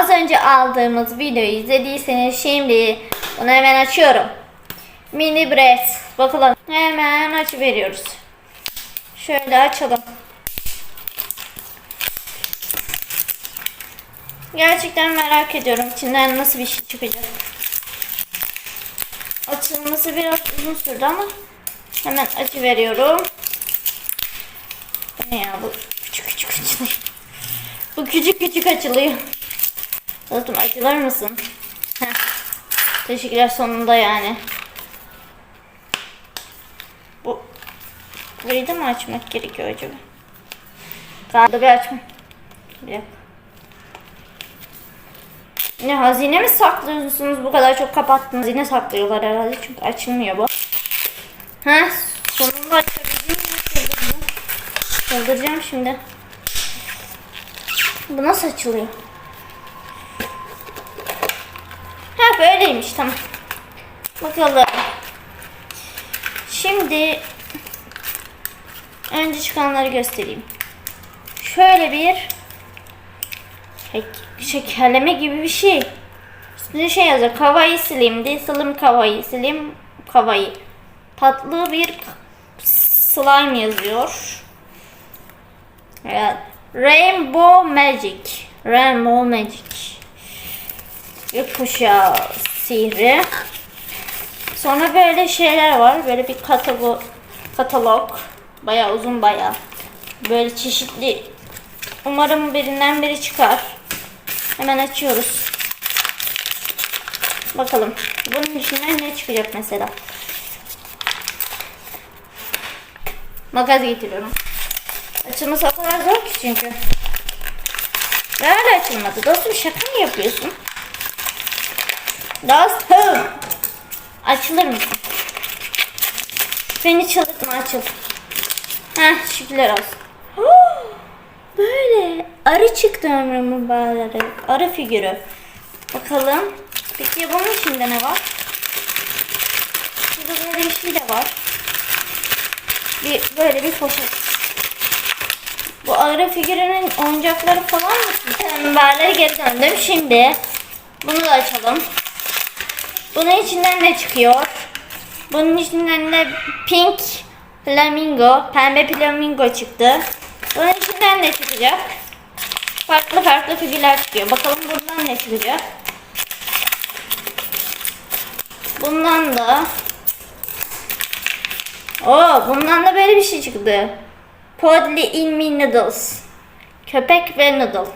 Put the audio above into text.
Az önce aldığımız videoyu izlediyseniz şimdi bunu hemen açıyorum. Mini Breath. Bakalım. Hemen aç veriyoruz. Şöyle açalım. Gerçekten merak ediyorum içinden nasıl bir şey çıkacak. Açılması biraz uzun sürdü ama hemen açı veriyorum. Ne ya bu küçük küçük açılıyor. Bu küçük küçük açılıyor. Dostum açılır mısın? Heh. Teşekkürler sonunda yani. Bu burayı da mı açmak gerekiyor acaba? Galiba bir açma. Bir. Ne hazine mi saklıyorsunuz bu kadar çok kapattınız? Hazine saklıyorlar herhalde çünkü açılmıyor bu. Ha sonunda açabildim? Çıldırdım. Çıldıracağım şimdi. Bu nasıl açılıyor? Böyleymiş tamam. Bakalım. Şimdi önce çıkanları göstereyim. Şöyle bir şek şekerleme gibi bir şey. Üstünde şey yazıyor. Kawaii slim'di. Slim kawaii. Slim kawaii. Tatlı bir slime yazıyor. Rainbow Magic. Rainbow Magic. Gökkuşağı sihri. Sonra böyle şeyler var. Böyle bir katalog. Katalog. Bayağı uzun bayağı. Böyle çeşitli. Umarım birinden biri çıkar. Hemen açıyoruz. Bakalım. Bunun içinden ne çıkacak mesela? Makas getiriyorum. Açılması o kadar zor ki çünkü. Nerede açılmadı? Dostum şaka mı yapıyorsun? Dostum. Açılır mısın? Beni çıldırtma açıl. Heh şükürler olsun. Böyle arı çıktı ömrümün bağları. Arı figürü. Bakalım. Peki bunun içinde ne var? Burada böyle bir şey de var. Bir, böyle bir poşet. Bu arı figürünün oyuncakları falan mı? Tembelleri geri döndüm. Şimdi bunu da açalım. Bunun içinden ne çıkıyor? Bunun içinden de pink flamingo, pembe flamingo çıktı. Bunun içinden ne çıkacak? Farklı farklı figürler çıkıyor. Bakalım bundan ne çıkacak? Bundan da Oo, bundan da böyle bir şey çıktı. Podly in me noodles. Köpek ve noodle.